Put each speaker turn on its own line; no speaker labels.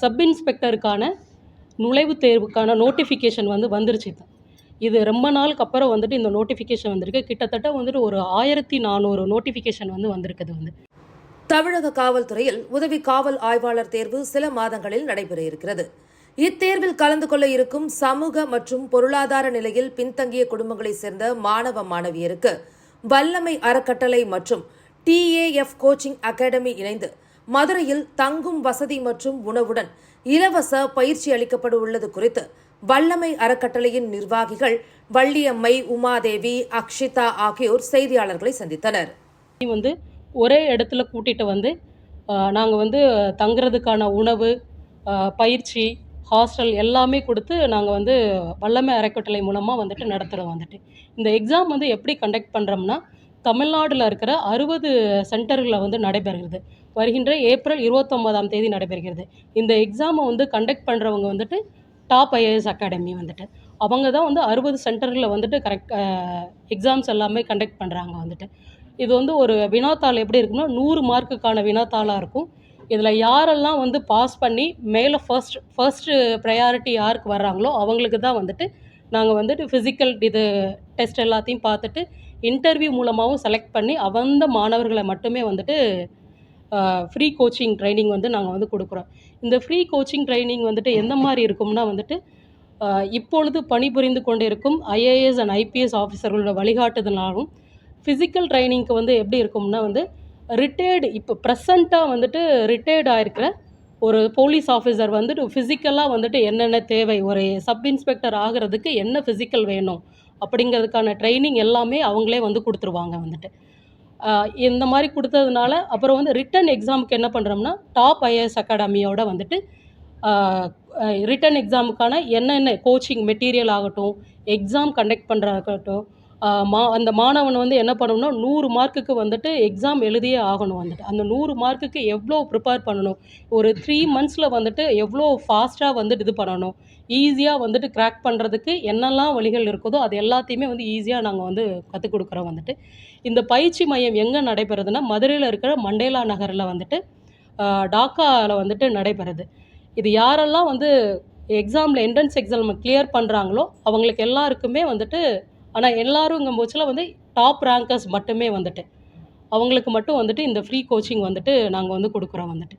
Sub இன்ஸ்பெக்டருக்கான நுழைவுத் தேர்வுக்கான notification வந்து வந்துருச்சு இது ரொம்ப நாளுக்கு அப்புறம் வந்துட்டு இந்த நோட்டிஃபிகேஷன் வந்திருக்கு. கிட்டத்தட்ட வந்துட்டு ஒரு ஆயிரத்தி நானூறு நோட்டிஃபிகேஷன் வந்து வந்திருக்குது வந்து.
தமிழக காவல்துறையில் உதவி காவல் ஆய்வாளர் தேர்வு சில மாதங்களில் நடைபெற இருக்கிறது. இத்தேர்வில் கலந்து கொள்ள இருக்கும் சமூக மற்றும் பொருளாதார நிலையில் பின்தங்கிய குடும்பங்களைச் சேர்ந்த மாணவ மாணவியருக்கு வல்லமை அறக்கட்டளை மற்றும் டிஏஎஃப் கோச்சிங் அகாடமி இணைந்து மதுரையில் தங்கும் வசதி மற்றும் உணவுடன் இலவச பயிற்சி அளிக்கப்பட உள்ளது குறித்து வல்லமை அறக்கட்டளையின் நிர்வாகிகள் வள்ளியம்மை உமாதேவி அக்ஷிதா ஆகியோர் செய்தியாளர்களை சந்தித்தனர்.
வந்து ஒரே இடத்துல கூட்டிகிட்டு வந்து நாங்கள் வந்து தங்குறதுக்கான உணவு பயிற்சி ஹாஸ்டல் எல்லாமே கொடுத்து நாங்கள் வந்து வல்லமை அறக்கட்டளை மூலமாக வந்துட்டு நடத்துகிறோம் வந்துட்டு. இந்த எக்ஸாம் வந்து எப்படி கண்டக்ட் பண்ணுறோம்னா தமிழ்நாட்டில் இருக்கிற அறுபது சென்டர்களில் வந்து நடைபெறுகிறது. வருகின்ற ஏப்ரல் இருபத்தொம்போதாம் தேதி நடைபெறுகிறது. இந்த எக்ஸாமை வந்து கண்டக்ட் பண்ணுறவங்க வந்துட்டு டாப் ஐஏஎஸ் அகாடமி வந்துட்டு. அவங்க தான் வந்து அறுபது சென்டர்களில் வந்துட்டு கரெக்ட் எக்ஸாம்ஸ் எல்லாமே கண்டக்ட் பண்ணுறாங்க வந்துட்டு. இது வந்து ஒரு வினாத்தாள் எப்படி இருக்குன்னா நூறு மார்க்குக்கான வினாத்தாளாக இருக்கும். இதில் யாரெல்லாம் வந்து பாஸ் பண்ணி மேலே ஃபர்ஸ்ட் ஃபர்ஸ்ட்டு ப்ரையாரிட்டி யாருக்கு வர்றாங்களோ அவங்களுக்கு தான் வந்துட்டு நாங்கள் வந்துட்டு ஃபிசிக்கல் இது டெஸ்ட் எல்லாத்தையும் பார்த்துட்டு இன்டர்வியூ மூலமாகவும் செலக்ட் பண்ணி அவந்த மாணவர்களை மட்டுமே வந்துட்டு ஃப்ரீ கோச்சிங் ட்ரைனிங் வந்து நாங்கள் வந்து கொடுக்குறோம். இந்த ஃப்ரீ கோச்சிங் ட்ரைனிங் வந்துட்டு எந்த மாதிரி இருக்கும்னா வந்துட்டு இப்பொழுது பணிபுரிந்து கொண்டிருக்கும் ஐஏஎஸ் அண்ட் ஐபிஎஸ் ஆஃபீஸர்களோட வழிகாட்டுதலாலும் ஃபிசிக்கல் ட்ரைனிங்க்கு வந்து எப்படி இருக்கும்னா வந்து ரிட்டையர்டு இப்போ ப்ரெசண்ட்டாக வந்துட்டு ரிட்டையர்ட் ஆயிருக்கிற ஒரு போலீஸ் ஆஃபீஸர் வந்துட்டு ஃபிசிக்கலாக வந்துட்டு என்னென்ன தேவை? ஒரு சப் இன்ஸ்பெக்டர் ஆகிறதுக்கு என்ன ஃபிசிக்கல் வேணும்? அப்படிங்கிறதுக்கான ட்ரைனிங் எல்லாமே அவங்களே வந்து கொடுத்துருவாங்க வந்துட்டு. இந்த மாதிரி கொடுத்ததுனால அப்புறம் வந்து ரிட்டன் எக்ஸாமுக்கு என்ன பண்ணுறோம்னா டாப் ஐஏஎஸ் அகாடமியோட வந்துட்டு ரிட்டன் எக்ஸாமுக்கான என்னென்ன கோச்சிங் மெட்டீரியல் ஆகட்டும் எக்ஸாம் கண்டக்ட் பண்ணுறதாகட்டும் மா அந்த மாணவன் வந்து என்ன பண்ணணும்னா நூறு மார்க்குக்கு வந்துட்டு எக்ஸாம் எழுதியே ஆகணும் வந்துட்டு. அந்த நூறு மார்க்குக்கு எவ்வளோ ப்ரிப்பேர் பண்ணணும்? ஒரு த்ரீ மந்த்ஸில் வந்துட்டு எவ்வளோ ஃபாஸ்ட்டாக வந்துட்டு இது பண்ணணும்? ஈஸியாக வந்துட்டு கிராக் பண்ணுறதுக்கு என்னெல்லாம் வழிகள் இருக்குதோ அது எல்லாத்தையுமே வந்து ஈஸியாக நாங்கள் வந்து கற்றுக் கொடுக்குறோம் வந்துட்டு. இந்த பயிற்சி மையம் எங்கே நடைபெறுதுன்னா மதுரையில் இருக்கிற மண்டேலா நகரில் வந்துட்டு டாக்காவில் வந்துட்டு நடைபெறுது. இது யாரெல்லாம் வந்து எக்ஸாமில் என்ட்ரன்ஸ் எக்ஸாம் கிளியர் பண்ணுறாங்களோ அவங்களுக்கு எல்லாருக்குமே வந்துட்டு ஆனால் எல்லாருங்கும் போச்சில் வந்து டாப் ரேங்கர்ஸ் மட்டுமே வந்துட்டு. அவங்களுக்கு மட்டும் வந்துட்டு இந்த ஃப்ரீ கோச்சிங் வந்துட்டு நாங்கள் வந்து கொடுக்குறோம் வந்துட்டு.